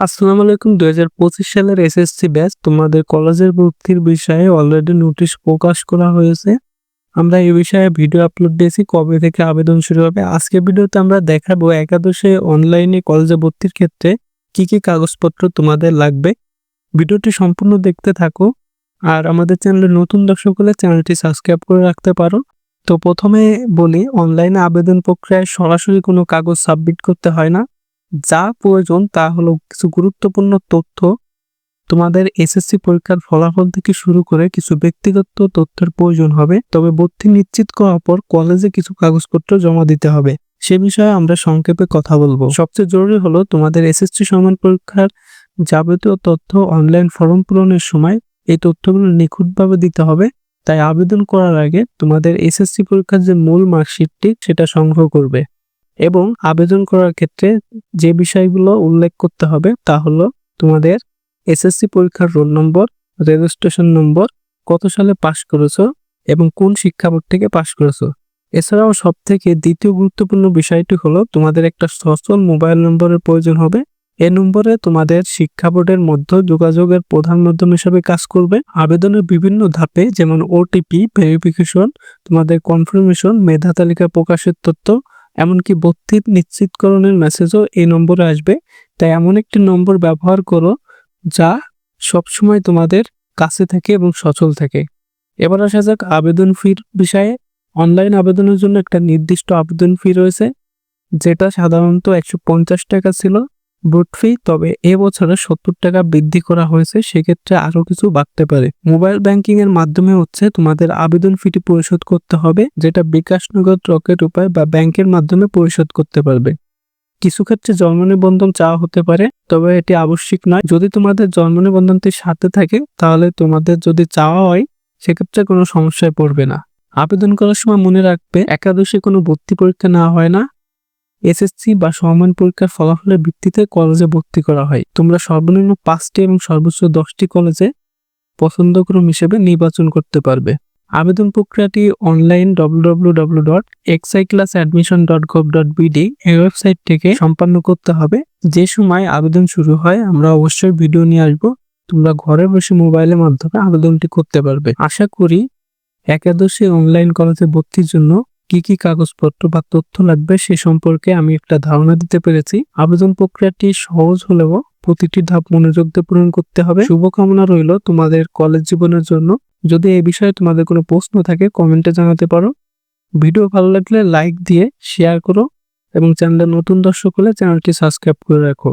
আসসালামু আলাইকুম। দুই হাজার পঁচিশ সালের এসএসসি ব্যাচ তোমাদের কলেজের ভর্তির বিষয়ে অলরেডি নোটিশ প্রকাশ করা হয়েছে। আমরা এই বিষয়ে ভিডিও আপলোড দিয়েছি। কবে থেকে আবেদন শুরু হবে? আজকে ভিডিওতে আমরা দেখাবো একাদশে অনলাইনে কলেজে ভর্তির ক্ষেত্রে কি কি কাগজপত্র তোমাদের লাগবে। ভিডিওটি সম্পূর্ণ দেখতে থাকো। আর আমাদের চ্যানেলে নতুন দর্শক হলে চ্যানেলটি সাবস্ক্রাইব করে রাখতে পারো। তো প্রথমে বলি অনলাইনে আবেদন প্রক্রিয়ায় সরাসরি কোনো কাগজ সাবমিট করতে হয় না। যা প্রয়োজন তা হলো কিছু গুরুত্বপূর্ণ তথ্য। তোমাদের এসএসসি পরীক্ষার ফলাফল থেকে শুরু করে কিছু ব্যক্তিগত তথ্যের প্রয়োজন হবে, তবে ভর্তি নিশ্চিত করার পর কলেজে কিছু কাগজপত্র জমা দিতে হবে। সে বিষয়ে আমরা সংক্ষেপে কথা বলব। সবচেয়ে জরুরি হলো তোমাদের এসএসসি সমান পরীক্ষার যাবতীয় তথ্য অনলাইন ফর্ম পূরণের সময় এই তথ্যগুলো নিখুঁতভাবে দিতে হবে। তাই আবেদন করার আগে তোমাদের এসএসসি পরীক্ষার যে মূল মার্কশিটটি সেটা সংগ্রহ করবে। এবং আবেদন করার ক্ষেত্রে যে বিষয়গুলো উল্লেখ করতে হবে তা হলো তোমাদের এসএসসি পরীক্ষার রোল নম্বর রেজিস্ট্রেশন নম্বর কত সালে পাশ করেছ এবং কোন শিক্ষা বোর্ড থেকে পাশ করেছ। এছাড়াও সব থেকে দ্বিতীয় গুরুত্বপূর্ণ বিষয়টি হলো তোমাদের একটা সচল মোবাইল নম্বরের প্রয়োজন হবে। এ নম্বরে তোমাদের শিক্ষা বোর্ডের মধ্যে যোগাযোগের প্রধান মাধ্যম হিসেবে কাজ করবে। আবেদনের বিভিন্ন ধাপে যেমন ওটিপি ভেরিফিকেশন তোমাদের কনফার্মেশন মেধা তালিকা প্রকাশের তথ্য এমনকি বত্তি নিশ্চিতকরণের মেসেজও এই নম্বরে আসবে। তাই এমন একটি নম্বর ব্যবহার করো যা সবসময় তোমাদের কাছে থাকে এবং সচল থাকে। এবার আসা যাক আবেদন ফির বিষয়ে। অনলাইন আবেদনের জন্য একটা নির্দিষ্ট আবেদন ফি রয়েছে, যেটা সাধারণত একশো পঞ্চাশ টাকা ছিল। বুট ফি তবে এবছরে সত্তর টাকা বৃদ্ধি করা হয়েছে, সেক্ষেত্রে আরও কিছু বাড়তে পারে। মোবাইল ব্যাংকিং এর মাধ্যমে হচ্ছে তোমাদের আবেদন ফিটি পরিশোধ করতে হবে, যেটা বিকাশ নগদ, রকেট উপায় বা ব্যাংকের মাধ্যমে পরিশোধ করতে পারবে। কিছু ক্ষেত্রে জন্ম নিবন্ধন চাওয়া হতে পারে, তবে এটি আবশ্যিক নয়। যদি তোমাদের জন্ম নিবন্ধনটি সাথে থাকে, তাহলে তোমাদের যদি চাওয়া হয়, সেক্ষেত্রে কোনো সমস্যায় পড়বে না। আবেদন করার সময় মনে রাখবে, একাদশে কোনো ভর্তি পরীক্ষা নেওয়া হয় না এসএসসি বা সমান পরীক্ষার ফলাফলের ভিত্তিতে কলেজে ভর্তি করা হয়। তোমরা সর্বনিম্ন পাঁচটি এবং সর্বোচ্চ দশটি কলেজে পছন্দক্রম হিসেবে নির্বাচন করতে পারবে। আবেদন প্রক্রিয়াটি online www.exiclassAdmission.gov.bd dot XI class admission dot gov dot BD এই ওয়েবসাইট থেকে সম্পন্ন করতে হবে। যে সময় আবেদন শুরু হয়, আমরা অবশ্যই ভিডিও নিয়ে আসব। তোমরা ঘরে বসে মোবাইলের মাধ্যমে আবেদনটি করতে পারবে। আশা করি একাদশী অনলাইন কলেজে ভর্তির জন্য কি কি কাগজপত্র বা তথ্য লাগবে সে সম্পর্কে আমি একটা ধারণা দিতে পেরেছি। আবেদন প্রক্রিয়াটি সহজ হলেও প্রতিটি ধাপ মনোযোগ দিয়ে পূরণ করতে হবে। শুভকামনা রইল তোমাদের কলেজ জীবনের জন্য। যদি এই বিষয়ে তোমাদের কোনো প্রশ্ন থাকে, কমেন্টে জানাতে পারো। ভিডিও ভালো লাগলে লাইক দিয়ে শেয়ার করো এবং চ্যানেলে নতুন দর্শক হলে চ্যানেলটি সাবস্ক্রাইব করে রাখো।